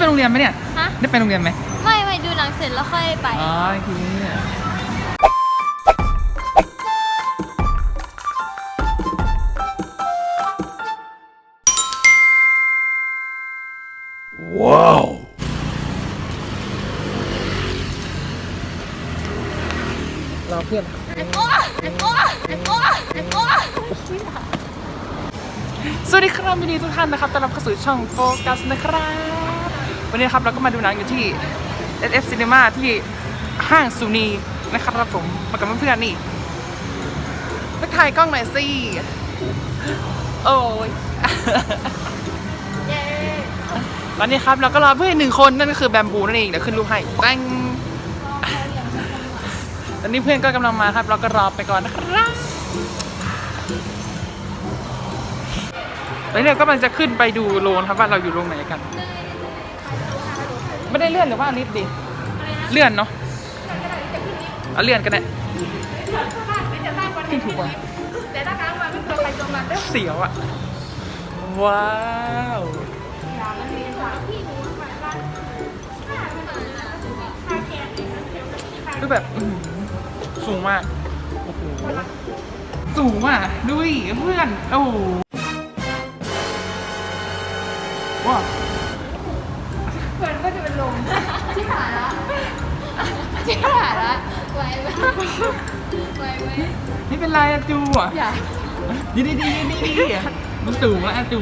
ไปโรงเรียนไหมเนี่ย ฮะ ได้ไปโรงเรียนไหมไม่ไม่ดูหนังเสร็จแล้วค่อยไป อ๋อโอเคว้าวรอเพื่อน สวัสดีครับยินดีทุกท่านนะครับต้อนรับเข้าสู่ช่องโฟกัสนะครับ วันนี้ครับเราก็มาดูหนังอยู่ที่ SF Cinema ที่ห้างซูนีนะครับผมมากับเพื่อนๆนี่ไปถ่ายกล้องหน่อยสิ โอ้ยตอนนี้ครับเราก็รอเพื่อนหนึ่งคนนั่นก็คือแบมบูนั่นเองเดี๋ยวขึ้นรูปให้ตั้งตอนนี้เพื่อนก็กำลังมาครับ เราก็รอไปก่อนนะครับตอนนี้เรากำลังจะขึ้นไปดูโรงครับว่าเราอยู่โรงไหนกัน ไม่ได้เลื่อนหรือว่าลิฟต์ดิเลื่อนเนาะเอาเลื่อนกันแหละขึ้นถูกป่ะเสียวอะว้าวคือแบบอื้อหือสูงมากโอ้โหสูงอะดูดิเพื่อน โอ้โหว้าว ไว้ไหมไว้ไหมนี่เป็นไรอะจูอะอย่า ดีดีดีดีดีมันสูงแล้วอะจู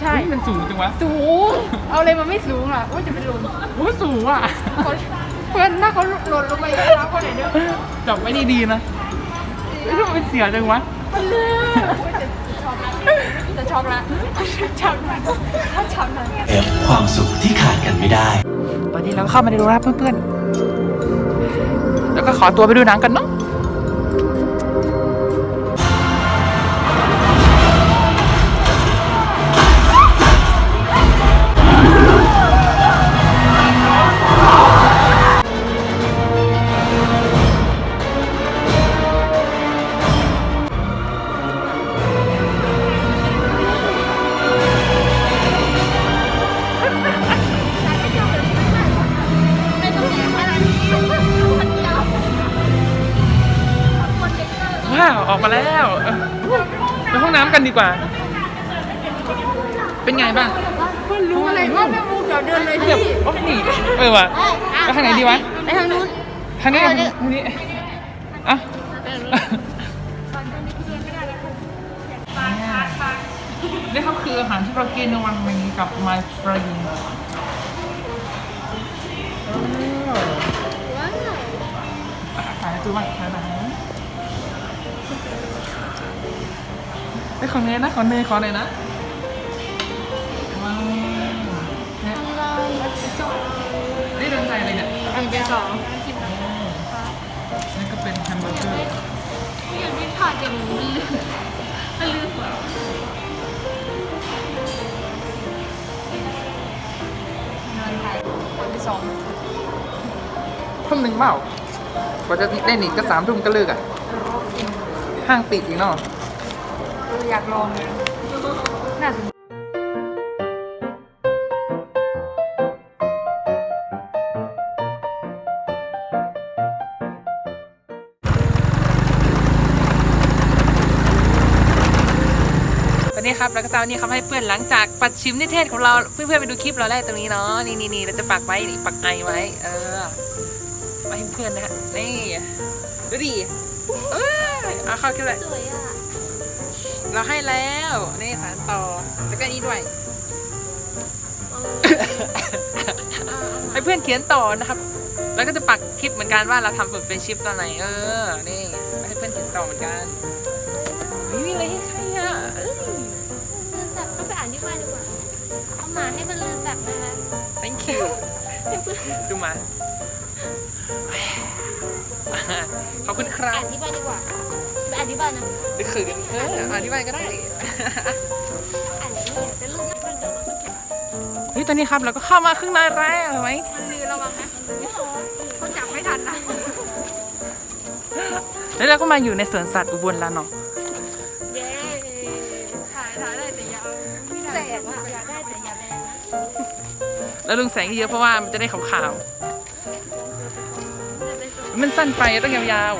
ใช่ เฮ้ยมันสูงจังวะสูง เอาเลยมันไม่สูงหรอกว่าจะเป็นลมโอ้ยสูงอะ คนเพื่อนถ้าเขาหล่นลงไปแล้วคนไหนเด้อจับไว้ดีๆนะไม่ต้องไปเสียจังวะ มันเลือจะช็อกละช็อกละถ้าช็อกละเอฟความสุขที่ขาดกันไม่ได้ ตอนนี้เราเข้ามาในโรงรับเพื่อนๆ แล้วก็ขอตัวไปดูหนังกันเนาะ ออกมาแล้วเออไปห้องน้ำกันดีกว่า เป็นไงบ้างคนรู้อะไรว่าแม่มูเดี๋ยวเดินเลยแบที่บโอ้นี่เออว่ะไปทางไหนดีวะไปทางนู้นทางนี้เอาทางดินี้อะนี่ครับคืออาหารที่เรากินในวันนี้กับ my friend ว้าวขายจูบ้างขายหนั ไอ้ยของเนยนะ ของเนยขอหน่อยนะว้าวเนี่ยทำลายแล้วจะนี่โดนใจเลยเนี่ยอันเป็นสองนี่ก็เป็นแฮมเบอร์เกอร์อย่างที่ถอดจากหนูมันลืมมันลืมเหรอคนที่สองทุ่มหนึ่งเปล่ากว่าจะได้หนีก็สามทุ่มก็เลิกอะ ห้างปิดอีกเนาะ อยากลองน่าสนวันนี้ครับแล้วก็จะนนี้ครับให้เพื่อนหลังจากปัดชิมนิเทศของเราเพื่อนๆไปดูคลิปเราได้ตรงนี้เนาะนี่นี่นี่เราจะปักไว้นี่ปักไอไว้เออไว้ให้เพื่อนนะฮะนี่ดูดิเอ้ยเอาเข้าคลิปเลยสวยอะ เราให้แล้วนี่สารต่อแล้วก็อันนี้ด้วย ให้เพื่อนเขียนต่อนะครับ แล้วก็จะปักคลิปเหมือนกันว่าเราทำฝึกเป็นชิปตอนไหนเออนี่ให้เพื่อนเขียนต่อเหมือนกันไม่มีอะไรให้ใครอะเอ้ยลืมแสบก็ไปอ่านที่บ้านดีกว่าเอาหมาให้มันลืมแสบนะคะ thank you ดูมา ขอบคุณครัอ่าบนที่บ้านดีกว่าไปอ่านที่บ้านนะไปขืนเอออธิบายก็ได้ อ่านอย่างนี้จะลืมนะมันจะมันจะเฮ้ยตอนนี้ครับเราก็เข้ามาข้างในแล้วเห็นไหมมันลือระวังนะเขาจับไม่ทันนะแล้วเราก็มาอยู่ในสวนสัตว์อุบลแล้วเนาะเย้ถ่ายถ่ายได้แต่อยาไม่ได้แต่ว่าอยากได้แต่อย่าแรงนะแล้วเรื่องแสงเยอะเพราะว่ามันจะได้ขาวๆ มันสั้นไปต้องยาว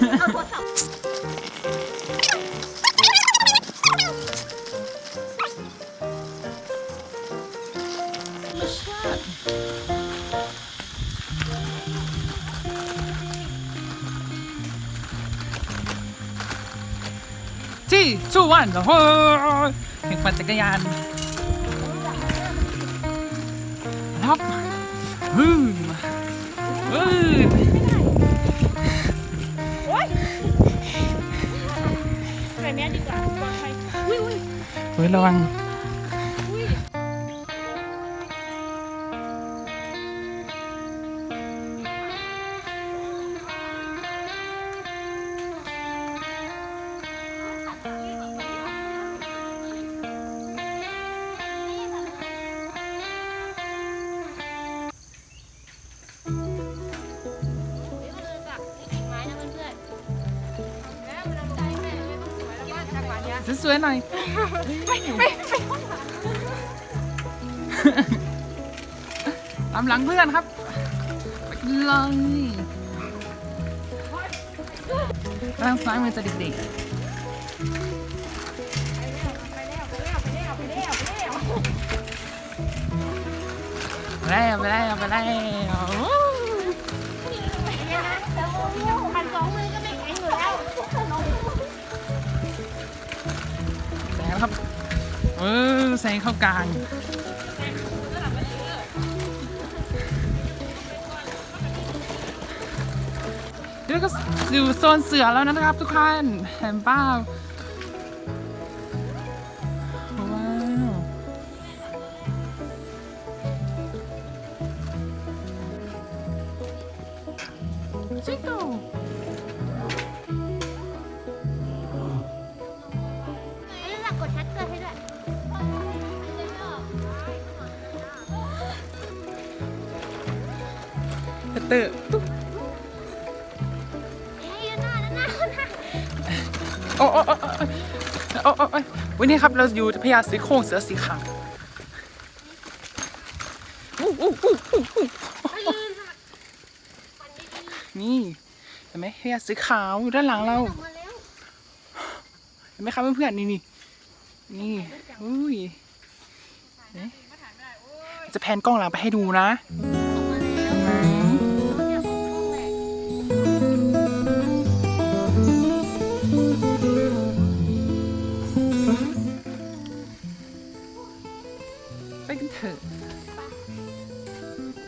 เอาโทรศัพท์ที่ชูวันโอ้โหแข่งปั่นจักรยานรับฮึม ระวัง สวยๆหน่อย ตามหลังเพื่อนครับไปกันเลยทางซ้ายมือจะเด็กๆไปแล้วไปแล้วไปแล้ว เออแสงเข้ากลางเดี๋ยวก็อยู่โซนเสือแล้วนะครับทุกท่านเห็นปล่า เตอร์โอ้โอ้โอ้โอ้โอ้วันนี้ครับเราอยู่พญาสีโคร่งเสือสีขาวนี่เห็นไหมพญาสีขาวอยู่ด้านหลังเราเห็นไหมครับเพื่อนๆนี่นี่นี่อุ้ยจะแพนกล้องหลังไปให้ดูนะ ถอะ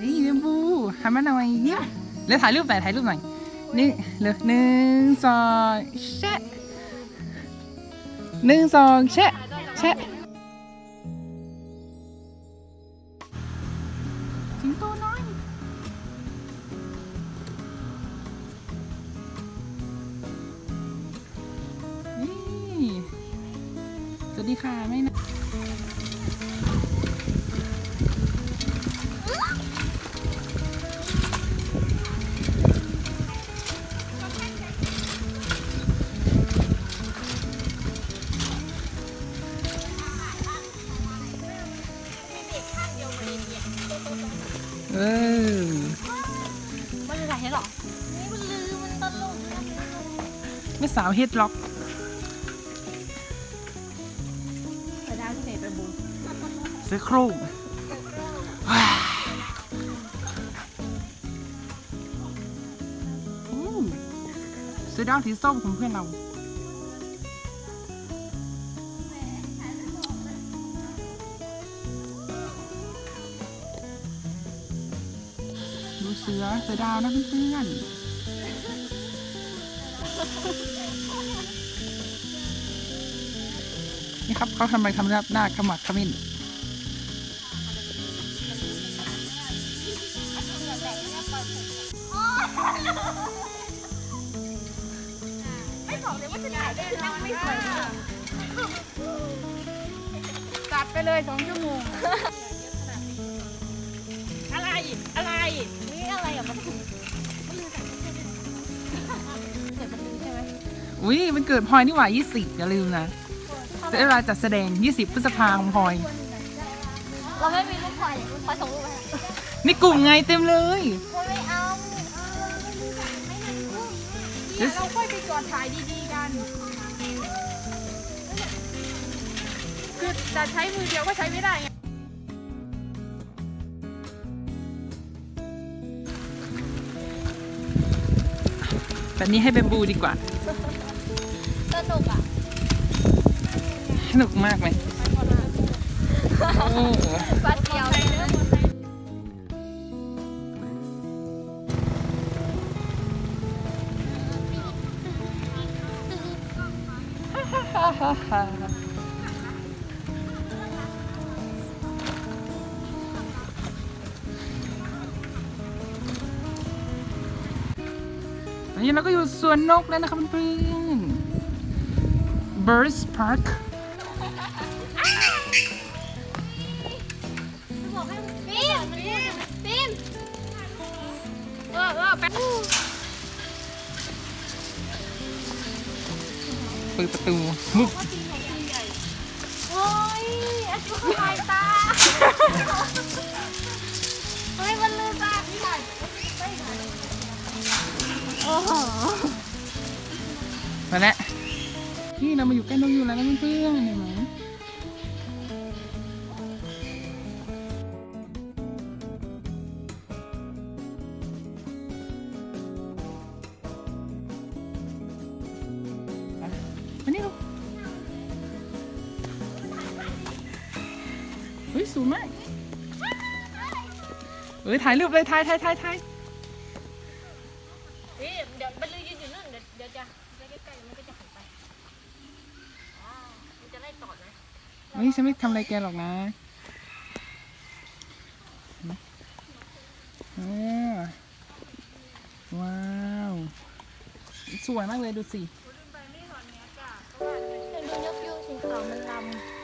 นี่เบมบูหันมาหน่อยเนี่ยแล้วถ่ายรูปหน่อยถ่ายรูปหน่อยนี่เลยหนึ่งสองแชะหนึ่งสองแชะแชะสิงโตน้อยนี่สวัสดีค่ะไม่นะ สาวเฮ็ดล็อกไปได้ที่ไหนไปบูเสือโคร่งว้าวอู้เสือดาวสีส้มของเพื่อนเราดูเสือเสือดาวนะเพื่อนๆ นี่ครับเขาทำอะไรทำหน้าขมักขมิ้นไม่บอกเลยว่าจะถ่ายได้นั่งไม่สวตัดไปเลยสองชั่วโมง อุ้ยมันเกิดพลอยนี่หว่า 20 อย่าลืมนะจะได้เวลาจัดแสดง 20 พฤษภาคมพลอย เราไม่มีรูปพลอยรูปพลอยส่งรูปมาให้นี่กลุ่มไงเต็มเลย เราไม่เอาไม่มีแบบไม่มีรูปเนี่ยเราค่อยไปจอดถ่ายดีๆกัน คือจะใช้มือเดียวก็ใช้ไม่ได้ไงแบบนี้ให้เบมบูดีกว่า สนุกอะสนุกมากไหมโอ้ปัดเดียวเลยตอนนี้เราก็อยู่สวนนกแล้วนะครับเพื่อน Birds Park ฟิล์มฟิล์มเออเออแป๊บเปิดประตูมุกโอ้ยอาชีพลายตา เฮ้ย มันลืมตาพี่หน่อยโอ้โห มาแล้ว นี่เรามาอยู่ใกล้นกอยู่แล้วนเพื่อนๆเห็นไหมมานี่ลูกเฮ้ยสูงมากเฮ้ยถ่ายรูปเลยถ่ายถ่ายถ่ายถ่าย เดี๋ยวมันลืมยืนอยู่นู่น เดี๋ยวเดี๋ยวจะไปใกล้ๆมันก็จะหันไปอ่ามันจะไล่ตอดไหม เฮ้ยฉันไม่ทำอะไรแกหรอกนะว้าว สวยมากเลยดูสิ เห็นดูนกยูสีขาวมันลำ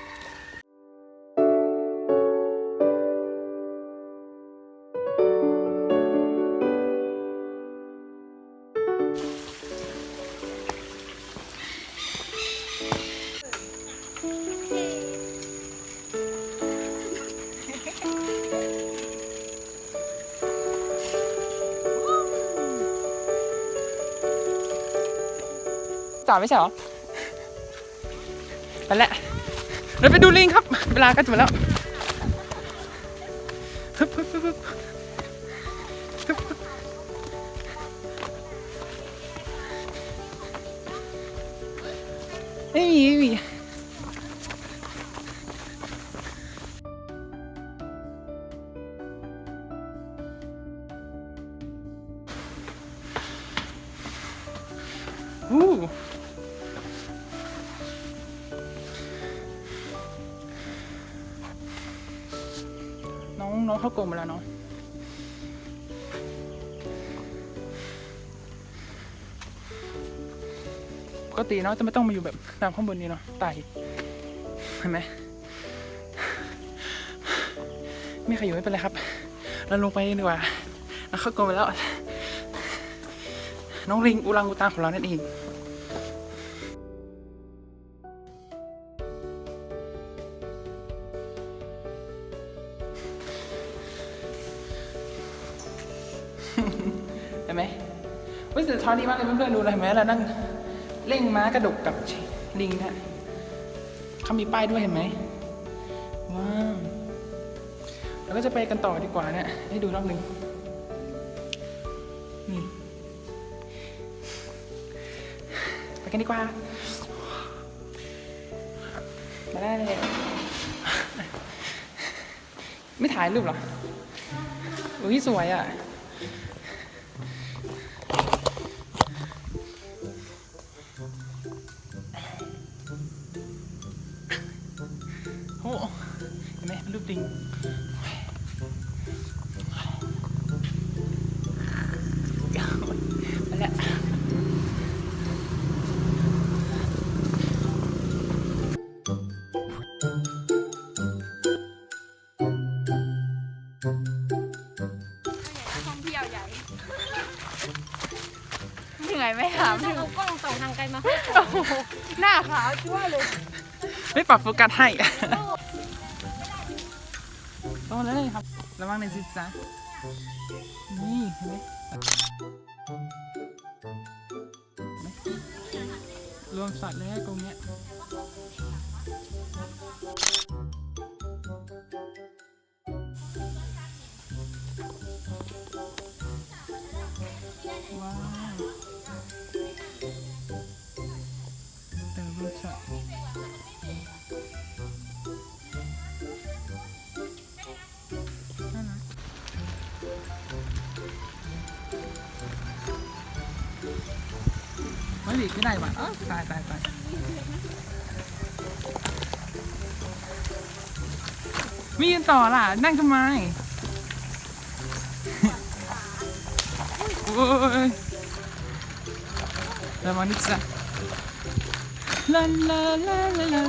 จ่าไม่ใช่เหรอ ไปแล้วเราไปดูลิงครับ เวลาก็จะหมดแล้วฮึบฮึบฮึบฮึบฮึบฮึบไม่มีไม่มีอู้ น้องเข้ากรงไปแล้วเนาะปกติเนาะจะไม่ต้องมาอยู่แบบตามข้างบนนี้เนาะไต่เห็นไหมไม่ใครอยู่ไม่เป็นไรครับ เราลงไปดีกว่าเราเข้ากรงไปแล้ว น้องลิงอุรังอุตังของเรานั่นเอง เห็นไหมวิสุทธิ์ทอดีมากเลยเพื่อนๆดูเลยเห็นไหมเรานั่งเร่งม้ากระดกกับลิงนะเขามีป้ายด้วยเห็นไหมว้าวเราก็จะไปกันต่อดีกว่านะให้ดูรอบหนึ่งนี่ไปกันดีกว่ามาได้เลยไม่ถ่ายรูปเหรออุ้ยสวยอะ รูปดิงมาแล้วท่องเที่ยวใหญ่เหนื่อยไหมถามต้องเอากล้องส่องทางไกลมาให้โอ้โหหน้าขาวชั่วเลย ไม่ปรับโฟกัสให้ โตเลยครับ ระวังใน่อยสิจ้ะนี่เห็นไหมรวมสัตว์แล้วตรงเนี้ย ไม่ไม่ได้ว่ะอ้าวตายตายตายไม่ยืนต่อล่ะ นั่งทำไมโอ้ยระวังนิดจ้ะลาลาลาลาลา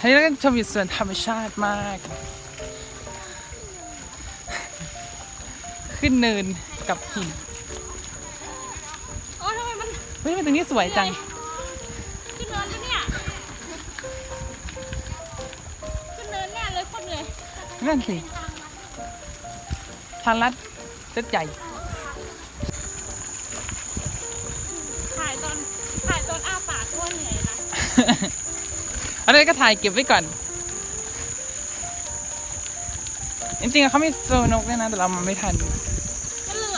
ให้เราชมอยู่สวนธรรมชาติมาก ขึ้นเนินกับหินโอ้ทำไมมันเฮ้ยทำไมตรงนี้สวยจัง ขึ้นเนินแล้วเนี่ย ขึ้นเนินแน่เลยโคนเหนื่อยนั่นสิทางลัดเจ็ดใหญ่ ถ่ายตอนถ่ายตอนอ้าปากก็เหนื่อยนะอันนี้ก็ถ่ายเก็บไว้ก่อน จริงๆอะเขามีโซนกด้วยนะ แต่เรามาไม่ทัน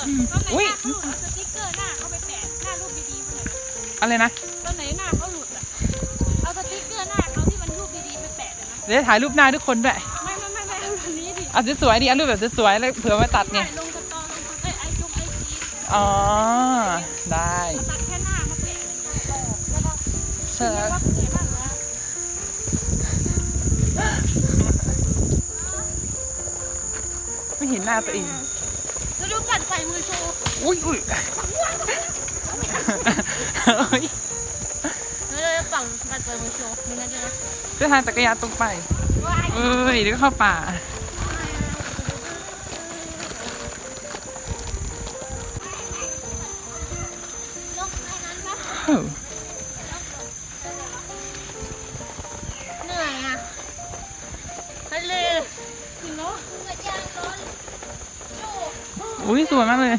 ก็เลือกอืมตอนไหนอุ๊หยน้าเขาหลุดเอาสติ๊กเกอร์หน้าเขาไปแปะหน้ารูปดีๆไปเลยอะไรนะตอนไหนหน้าเขาหลุดอะเอาสติ๊กเกอร์หน้าเขาที่มันรูปดีๆไปแปะเลยนะเดี๋ยวจะถ่ายรูปหน้าทุกคนด้วยไม่ไม่ไม่ไม่เอาแบบนี้ดิเอาสวยๆดิเอารูปแบบสวยๆแล้วเผื่อมาตัดไงถ่ายลงสตอลงไอไอจงไอจีอ๋อได้เอาตัดแค่หน้ามาแปะแล้วก็ใช่แล้วว่าเป็นไงบ้างนะไม่เห็นหน้าตัวเอง แล้วดูกัดใส่มือโชว์อุ้ยอุ้ยเฮ้ยแล้วเราฝั่งกัดใส่มือโชว์นี่นะเจ๊นะจะทางจักรยานตรงไปว้ายเอ้ยเดี๋ยวก็เข้าป่าลงในนั้นปะเสวยมากเลย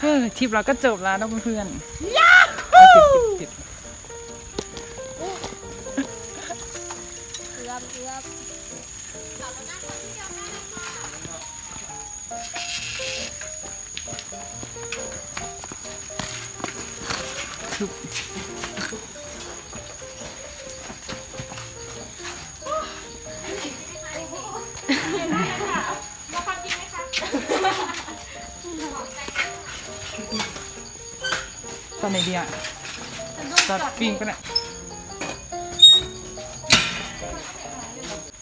เฮ้ยทริปเราก็จบแล้วนะเพื่อนๆ ตอนไหนดีอะตัดปิ้งก็ได้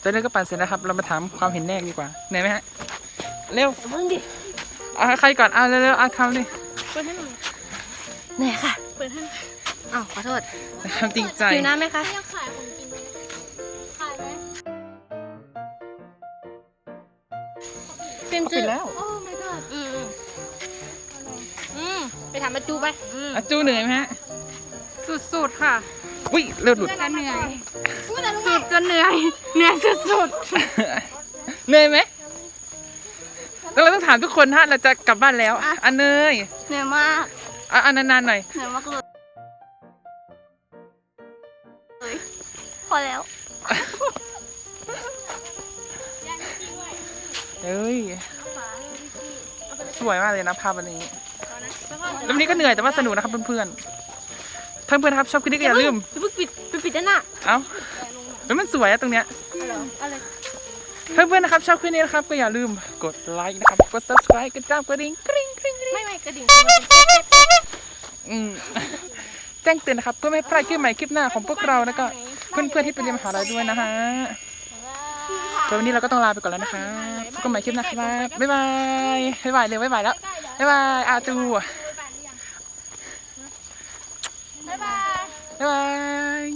ตอนนี้ก็ปั่นเสร็จแล้วครับ เรามาถามความเห็นแรกดีกว่าเหนื่อยไหมฮะ เร็วเพิ่งดิเอาใครก่อนเอาเร็วๆเอาคำดิเปิดให้หน่อยเหนื่อยค่ะ เปิดให้หน่อยอ้าวขอโทษทำจริงใจหิวน้ำไหมคะามมาจูไปอืมอาจูเหนื่อยไหมฮะ สุดๆค่ะอุ้ยเลือดหลุดจะเหนื่อย สุดจะเหนื่อย เหนื่อยสุดเหนื่อยไหมแล้วเราต้องถามทุกคนถ้าเราจะกลับบ้านแล้วอันเนยๆ เหนื่อยมาก อะอันนานๆหน่อย เหนื่อยมากเลยพอแล้วเฮ้ย สวยมากเลยนะภาพวันนี้ แล้ววันนี้ก็เหนื่อยแต่ว่าสนุกนะครับเพื่อนๆท่านเพื่อนๆครับชอบคลิปนี้ก็อย่าลืมอย่าเพิ่งปิดไปปิดด้านหน้าเอ้าแล้วมันสวยอะตรงเนี้ยเอเหรออะไรเพื่อนๆนะครับชอบคลิปนี้นะครับก็อย่าลืมกดไลค์นะครับกด subscribe กดติดตามกระดิ่งกริ๊งกริ๊งกริ๊งไม่ไม่กระดิ่งคือมันเป็นเป๊ะอืมแจ้งเตือนนะครับเพื่อไม่ให้พลาดคลิปใหม่คลิปหน้าของพวกเราแล้วก็เพื่อนๆที่ไปเรียนมหาลัยด้วยนะฮะแต่วันนี้เราก็ต้องลาไปก่อนแล้วนะคะพบกันใหม่คลิปหน้าครับบ๊ายบายบ๊ายบายเร็วบ๊ายบายแล้วบ๊ายบายอาจู บ๊าย